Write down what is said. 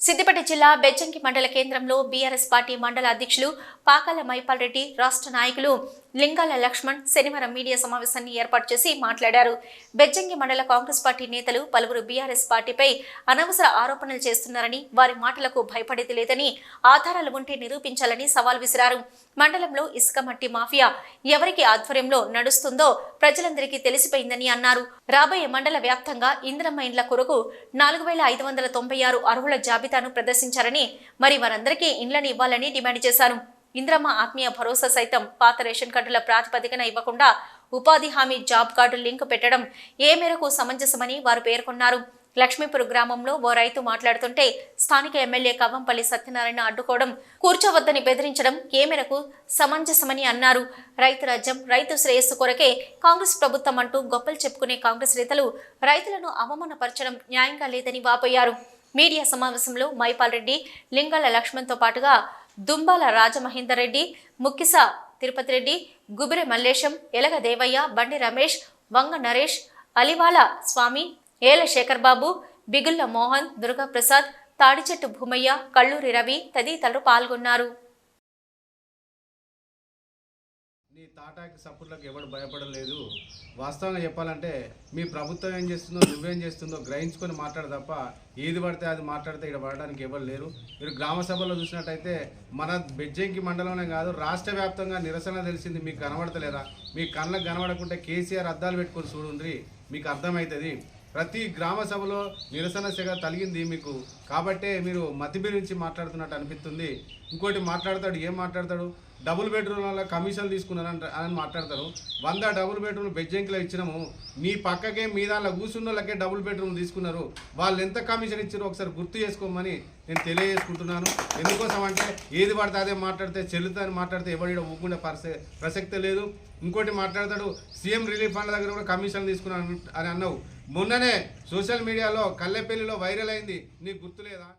సిద్దిపేట జిల్లా బెజ్జంకి మండల కేంద్రంలో బీఆర్ఎస్ పార్టీ మండల అధ్యక్షులు పాకాల మైపాల్ రెడ్డి రాష్ట్ర నాయకులు లింగాల లక్ష్మణ్ శనివారం మీడియా సమావేశాన్ని ఏర్పాటు చేసి మాట్లాడారు. బెజ్జంగి మండల కాంగ్రెస్ పార్టీ నేతలు పలువురు బీఆర్ఎస్ పార్టీపై అనవసర ఆరోపణలు చేస్తున్నారని వారి మాటలకు భయపడేది లేదని ఆధారాలు ఉంటే నిరూపించాలని సవాల్ విసిరారు. మండలంలో ఇసుక మట్టి మాఫియా ఎవరికి ఆధ్వర్యంలో నడుస్తుందో ప్రజలందరికీ తెలిసిపోయిందని అన్నారు. రాబోయే మండల వ్యాప్తంగా ఇంద్రమైన్ల కొరకు నాలుగు వేల ఐదు వందల తొంభై ఆరు అర్హుల జాబితాను ప్రదర్శించారని మరి వారందరికీ ఇండ్లను ఇవ్వాలని డిమాండ్ చేశారు. ఇంద్రమ్మ ఆత్మీయ భరోసా సైతం పాత రేషన్ కార్డుల ప్రాతిపదికన ఇవ్వకుండా ఉపాధి హామీ జాబ్ కార్డు లింక్ పెట్టడం ఏ మేరకు సమంజసమని వారు పేర్కొన్నారు. లక్ష్మీపురం గ్రామంలో ఓ రైతు మాట్లాడుతుంటే స్థానిక ఎమ్మెల్యే కవ్వంపల్లి సత్యనారాయణ అడ్డుకోవడం కూర్చోవద్దని బెదిరించడం ఏ మేరకు సమంజసమని అన్నారు. రైతు రాజ్యం రైతు శ్రేయస్సు కొరకే కాంగ్రెస్ ప్రభుత్వం అంటూ గొప్పలు చెప్పుకునే కాంగ్రెస్ నేతలు రైతులను అవమానపరచడం న్యాయంగా లేదని వాపోయారు. మీడియా సమావేశంలో మైపాల్ రెడ్డి లింగాల లక్ష్మణ్తో పాటుగా దుంబాల రాజమహేందర్ రెడ్డి ముక్కిస తిరుపతి రెడ్డి గుబిరె మల్లేశం ఎలగ దేవయ్య బండి రమేష్ వంగ నరేష్ అలివాల స్వామి ఏల శేఖర్ బాబు బిగుళ్ళ మోహన్ దుర్గాప్రసాద్ తాడిచెట్టు భూమయ్య కళ్ళూరి రవి తదితరులు పాల్గొన్నారు. నీ తాటాకి సపోర్ట్లకు ఎవడు భయపడలేదు. వాస్తవంగా చెప్పాలంటే మీ ప్రభుత్వం ఏం చేస్తుందో నువ్వేం చేస్తుందో గ్రహించుకొని మాట్లాడు తప్ప ఏది పడితే అది మాట్లాడితే ఇక్కడ పడడానికి ఎవరు లేరు. మీరు గ్రామ సభలో చూసినట్టయితే మన బెజ్జంకి మండలంలో కాదు రాష్ట్ర వ్యాప్తంగా నిరసన తెలిసింది మీకు కనబడతలేదా మీ కళ్ళకు కనబడకుంటే కేసీఆర్ అద్దాలు పెట్టుకొని చూడుండ్రి. మీకు అర్థమవుతుంది ప్రతి గ్రామ సభలో నిరసన సెగ తలిగింది మీకు. కాబట్టే మీరు మతిబిరించి మాట్లాడుతున్నట్టు అనిపిస్తుంది. ఇంకోటి మాట్లాడతాడు ఏం మాట్లాడతాడు? డబుల్ బెడ్రూమ్ కమిషన్ కమిషన్లు తీసుకున్నారని అని మాట్లాడతారు. వంద డబుల్ బెడ్రూమ్ బెజ్జంకిలో ఇచ్చినాము. మీ పక్కకే మీ దానిలో కూర్చున్న వాళ్ళకే డబుల్ బెడ్రూమ్ తీసుకున్నారు. వాళ్ళు ఎంత కమిషన్ ఇచ్చారో ఒకసారి గుర్తు చేసుకోమని నేను తెలియజేసుకుంటున్నాను. ఎందుకోసం అంటే ఏది పడితే అదే మాట్లాడితే చెల్లుతుందని మాట్లాడితే ఎవరి ఊపుకునే పరిసే ప్రసక్తే లేదు. ఇంకోటి మాట్లాడతాడు సీఎం రిలీఫ్ ఫండ్ దగ్గర కూడా కమిషన్ తీసుకున్నాను అని అన్నావు. మొన్ననే సోషల్ మీడియాలో కల్లెపల్లిలో వైరల్ అయింది. నీకు గుర్తులేదా?